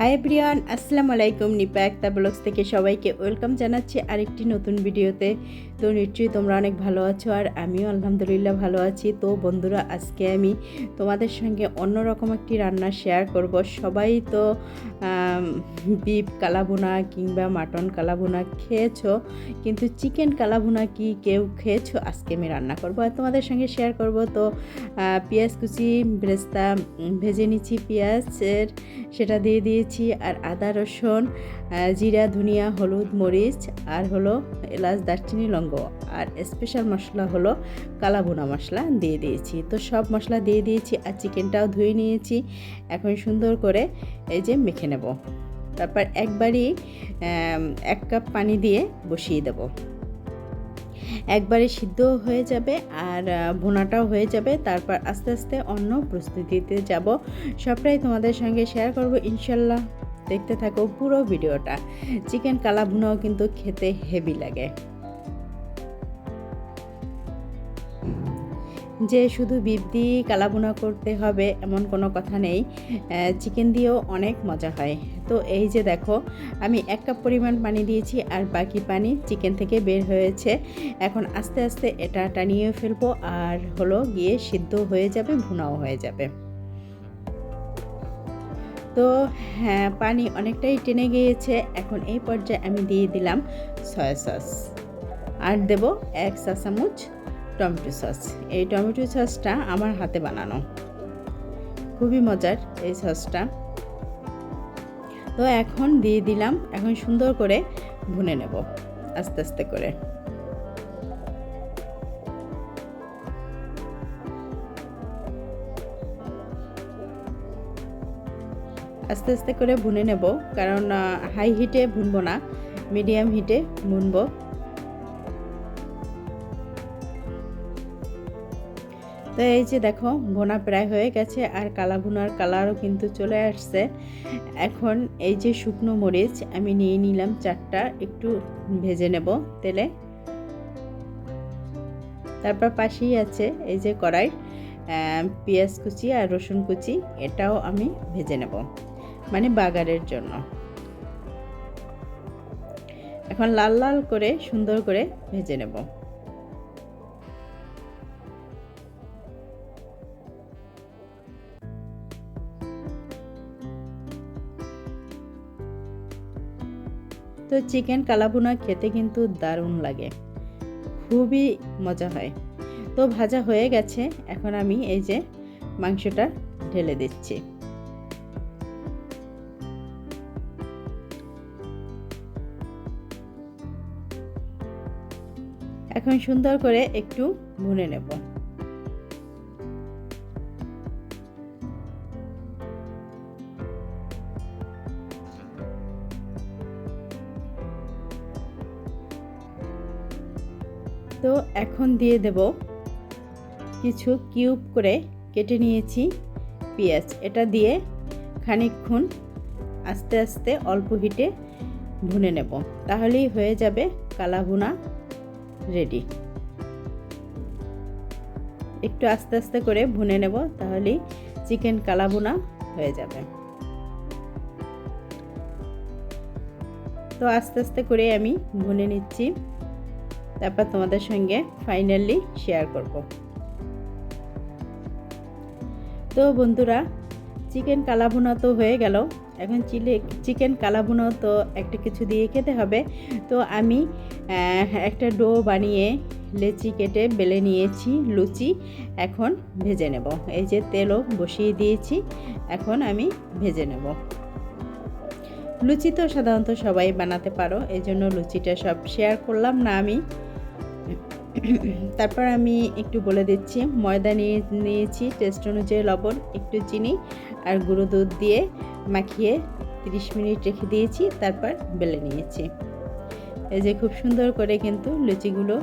Hi everyone আসসালামু আলাইকুম। নিপা একটা ব্লগস থেকে সবাইকে ওয়েলকাম জানাচ্ছি আরেকটি নতুন ভিডিওতে। তো নিশ্চয়ই তোমরা অনেক ভালো আছো আর আমিও আলহামদুলিল্লাহ ভালো আছি। তো বন্ধুরা আজকে আমি তোমাদের সঙ্গে অন্যরকম একটি রান্না শেয়ার করব। সবাই তো বিফ কালাভুনা কিংবা মাটন কালাভুনা খেয়েছো কিন্তু চিকেন কালাভুনা কি কেউ খেয়েছো? আজকে আমি রান্না করব আর তোমাদের সঙ্গে শেয়ার করব। তো পেঁয়াজ কুচি উম, ভেজে নিচ্ছি পেঁয়াজের সেটা দিয়ে দিয়েছি আর আদা রসুন জিরা ধনিয়া হলুদ মরিচ আর হলো এলাচ দারচিনি লঙ্গ আর স্পেশাল মশলা হলো কালাভুনা মশলা দিয়ে দিয়েছি। তো সব মশলা দিয়ে দিয়েছি আর চিকেনটাও ধুয়ে নিয়েছি। এখন সুন্দর করে এই যে মেখে নেব। তারপর একবারই এক কাপ পানি দিয়ে বসিয়ে দেব। একবারে সিদ্ধ হয়ে যাবে আর ভুনাটাও হয়ে যাবে। তারপর আস্তে আস্তে অন্য প্রস্তুতিতে যাব। সবটাই তোমাদের সঙ্গে শেয়ার করব ইনশাল্লাহ। দেখতে থাকো পুরো ভিডিওটা। চিকেন কালা ভুনাও কিন্তু খেতে হেভি লাগে। যে শুধু বিপ দিয়ে কালাভুনা করতে হবে এমন কোনো কথা নেই। চিকেন দিয়েও অনেক মজা হয়। তো এই যে দেখো, আমি এক কাপ পরিমাণ পানি দিয়েছি আর বাকি পানি চিকেন থেকে বের হয়েছে। এখন আস্তে আস্তে এটা টানিয়ে ফেলব আর হলো গিয়ে সিদ্ধ হয়ে যাবে, ভুনাও হয়ে যাবে। তো হ্যাঁ পানি অনেকটাই টেনে গিয়েছে। এখন এই পর্যায়ে আমি দিয়ে দিলাম সয়া সস। আর দেব এক চা চামচ টমেটো সস। এই টমেটো সসটা আমার হাতে বানানো। খুবই মজার এই সসটা। তো এখন দিয়ে দিলাম, এখন সুন্দর করে ভুনে নেব, আস্তে আস্তে করে। আস্তে আস্তে করে ভুনে নেব, কারণ হাই হিটে ভুনবো না মিডিয়াম হিটে ভুনবো। তো এই যে দেখো, ভোনা প্রায় হয়ে গেছে আর কালা ভুনার কালারও কিন্তু চলে আসছে। এখন এই যে শুকনো মরিচ, আমি নিয়ে নিলাম চারটা, একটু ভেজে নেব তেলে। তারপর পাশেই আছে এই যে কড়াই পেঁয়াজ কুচি আর রসুন কুচি, এটাও আমি ভেজে নেব মানে বাগারের জন্য। এখন লাল লাল করে সুন্দর করে ভেজে নেব। তো চিকেন কালাভুনা খেতে কিন্তু দারুণ লাগে। খুবই মজা হয়। তো ভাজা হয়ে গেছে, এখন আমি এই যে মাংসটা ঢেলে দিচ্ছি। এখন সুন্দর করে একটু ভুনে নেব। তো এখন দিয়ে দেব কিছু কিউব করে কেটে নিয়েছি পেঁয়াজ। এটা দিয়ে খানিকক্ষণ আস্তে আস্তে অল্প হিটে ভুনে নেব। তাহলেই হয়ে যাবে কালা ভুনা রেডি। একটু আস্তে আস্তে করে ভুনে নেব, তাহলেই চিকেন কালা ভুনা হয়ে যাবে। তো আস্তে আস্তে করে আমি ভুনে নিচ্ছি। তারপর তোমাদের সঙ্গে ফাইনালি শেয়ার করব। তো বন্ধুরা চিকেন কালাভুনা তো হয়ে গেল। এখন চিলে চিকেন কালাভুনা তো একটা কিছু দিয়ে খেতে হবে। তো আমি একটা ডো বানিয়ে লেচি কেটে বেলে নিয়েছি, লুচি। এখন ভেজে নেব। এই যে তেলও বসিয়ে দিয়েছি। এখন আমি ভেজে নেব। লুচি তো সাধারণত সবাই বানাতে পারো এই জন্য লুচিটা সব শেয়ার করলাম না আমি। তারপর আমি একটু বলে দিচ্ছি, ময়দা নিয়ে নিয়েছি টেস্ট অনুযায়ী লবণ, একটু চিনি আর গুঁড়ো দুধ দিয়ে মাখিয়ে 30 মিনিট রেখে দিয়েছি, তারপর বেলে নিয়েছি। এই যে খুব সুন্দর করে কিন্তু লুচিগুলো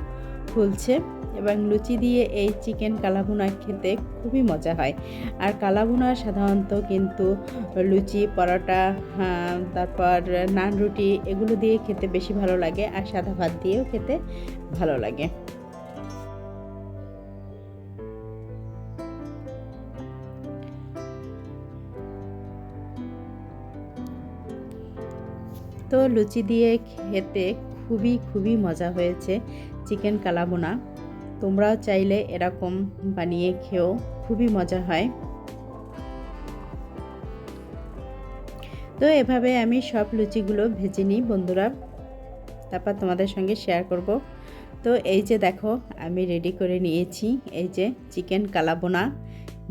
ফুলছে, এবং লুচি দিয়ে এই চিকেন কালাভুনা খেতে খুবই মজা হয়। আর কালাভুনা সাধারণত কিন্তু লুচি, পরোটা তারপর নান রুটি এগুলো দিয়ে খেতে বেশি ভালো লাগে, আর সাদা ভাত দিয়েও খেতে ভালো লাগে। তো লুচি দিয়ে খেতে খুবই খুবই মজা হয়েছে চিকেন কালাবোনা তোমরাও চাইলে এরকম বানিয়ে খেও খুবই মজা হয়। তো এভাবে আমি সব লুচিগুলো ভেজে নিই বন্ধুরা। তারপর তোমাদের সঙ্গে শেয়ার করব। তো এই যে দেখো, আমি রেডি করে নিয়েছি এই যে চিকেন কালাবোনা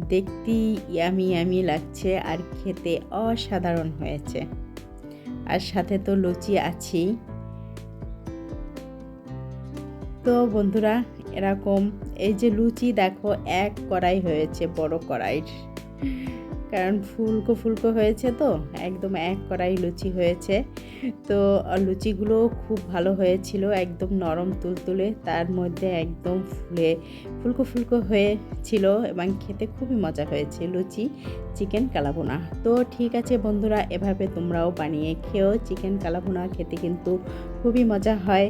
দেখতে ইয়ামি ইয়ামি লাগছে আর খেতে অসাধারণ হয়েছে। আর সাথে তো লুচি আছেই। তো বন্ধুরা, এরকম এই যে লুচি দেখো, এক কড়াই হয়েছে বড় কড়াইর। কারণ ফুলকো ফুলকো হয়েছে তো, একদম এক কড়াই লুচি হয়েছে। তো লুচিগুলো খুব ভালো হয়েছিল, একদম নরম তুলতুলে, তার মধ্যে একদম ফুলে ফুলকো ফুলকো হয়েছিল এবং খেতে খুবই মজা হয়েছে লুচি, চিকেন কালাবোনা তো ঠিক আছে বন্ধুরা, এভাবে তোমরাও বানিয়ে খেও, চিকেন কালাবোনা খেতে কিন্তু খুবই মজা হয়।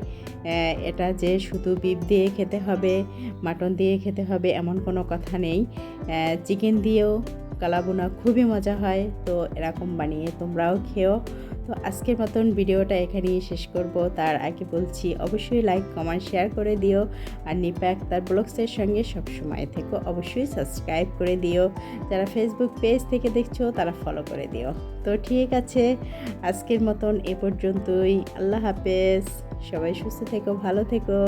এটা যে শুধু বিপ দিয়ে খেতে হবে, মাটন দিয়ে খেতে হবে, এমন কোনো কথা নেই। চিকেন দিয়েও কালাবোনা খুবই মজা হয়, তো এরকম বানিয়ে তোমরাও খেও। তো আজকের মতন ভিডিওটা এখানেই শেষ করব। তার আগে বলছি, অবশ্যই লাইক কমেন্ট শেয়ার করে দিও। আর নিপ্যাক তার ব্লগসের সঙ্গে সব সময় থেকো। অবশ্যই সাবস্ক্রাইব করে দিও। যারা ফেসবুক পেজ থেকে দেখছ, তারা ফলো করে দিও। তো ঠিক আছে, আজকের মতন এ পর্যন্তই। আল্লাহ হাফেজ। সবাই সুস্থ থেকো, ভালো থেকো।